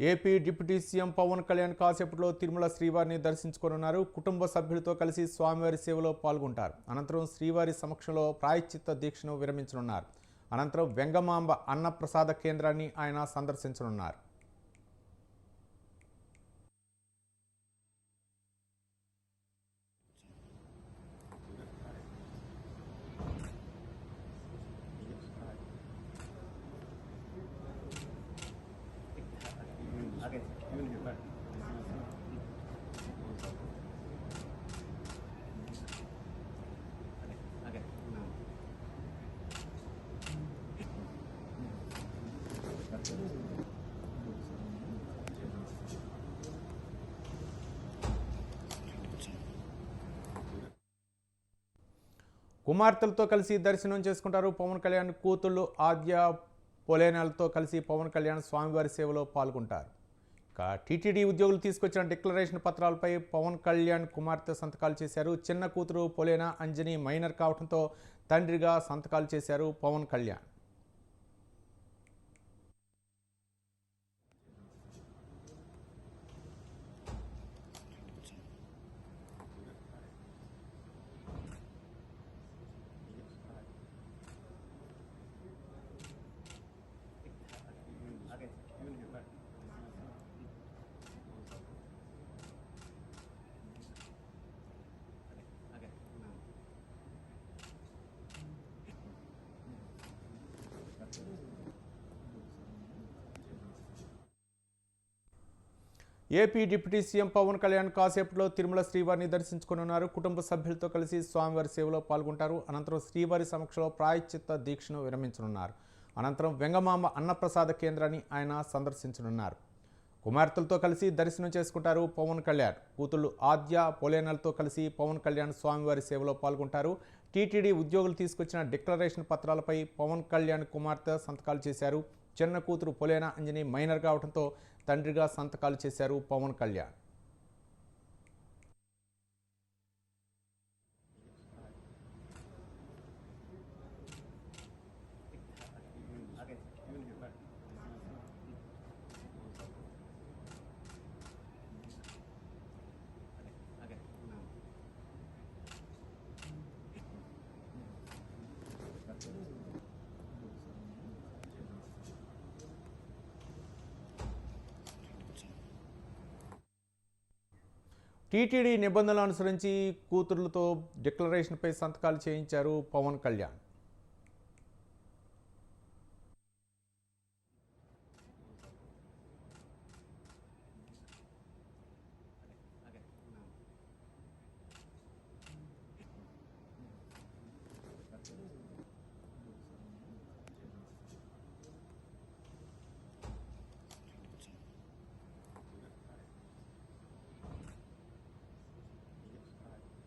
AP deputy CM Pawan Kalyan కాసేపట్లో తిరుమల శ్రీవారిని దర్శించుకోనున్నారు. కుటుంబ సభ్యులతో కలిసి స్వామివారి సేవలో పాల్గొంటారు. అనంతరం శ్రీవారి సమక్షంలో ప్రాయశ్చిత్త దీక్షను విరమించనున్నారు. అనంతరం వెంగమాంబ అన్నప్రసాద కేంద్రాన్ని ఆయన సందర్శించనున్నారు. కుమార్తెలతో కలిసి దర్శనం చేసుకుంటారు పవన్ కళ్యాణ్. కూతుళ్ళు ఆద్య పొలేనాలతో కలిసి పవన్ కళ్యాణ్ స్వామివారి సేవలో పాల్గొంటారు. ఇక టీటీడీ ఉద్యోగులు తీసుకొచ్చిన డిక్లరేషన్ పత్రాలపై పవన్ కళ్యాణ్ కుమార్తె సంతకాలు చేశారు. చిన్న కూతురు పొలేనా అంజని మైనర్ కావడంతో తండ్రిగా సంతకాలు చేశారు Pawan Kalyan. AP deputy CM Pawan Kalyan కాసేపట్లో తిరుమల శ్రీవారిని దర్శించుకోనున్నారు. కుటుంబ సభ్యులతో కలిసి స్వామివారి సేవలో పాల్గొంటారు. అనంతరం శ్రీవారి సమక్షంలో ప్రాయశ్చిత్త దీక్షను విరమించనున్నారు. అనంతరం వెంగమామ అన్నప్రసాద కేంద్రాన్ని ఆయన సందర్శించనున్నారు. కుమార్తెలతో కలిసి దర్శనం చేసుకుంటారు పవన్ కళ్యాణ్. కూతుళ్ళు ఆద్య పొలేనలతో కలిసి పవన్ కళ్యాణ్ స్వామివారి సేవలో పాల్గొంటారు. టీటీడీ ఉద్యోగులు తీసుకొచ్చిన డిక్లరేషన్ పత్రాలపై పవన్ కళ్యాణ్ కుమార్తె సంతకాలు చేశారు. చిన్న కూతురు పొలేన అంజని మైనర్ కావడంతో తండ్రిగా సంతకాలు చేశారు పవన్ కళ్యాణ్. టీటీడీ నిబంధనలు అనుసరించి కూతుర్లతో డిక్లరేషన్పై సంతకాలు చేయించారు పవన్ కళ్యాణ్.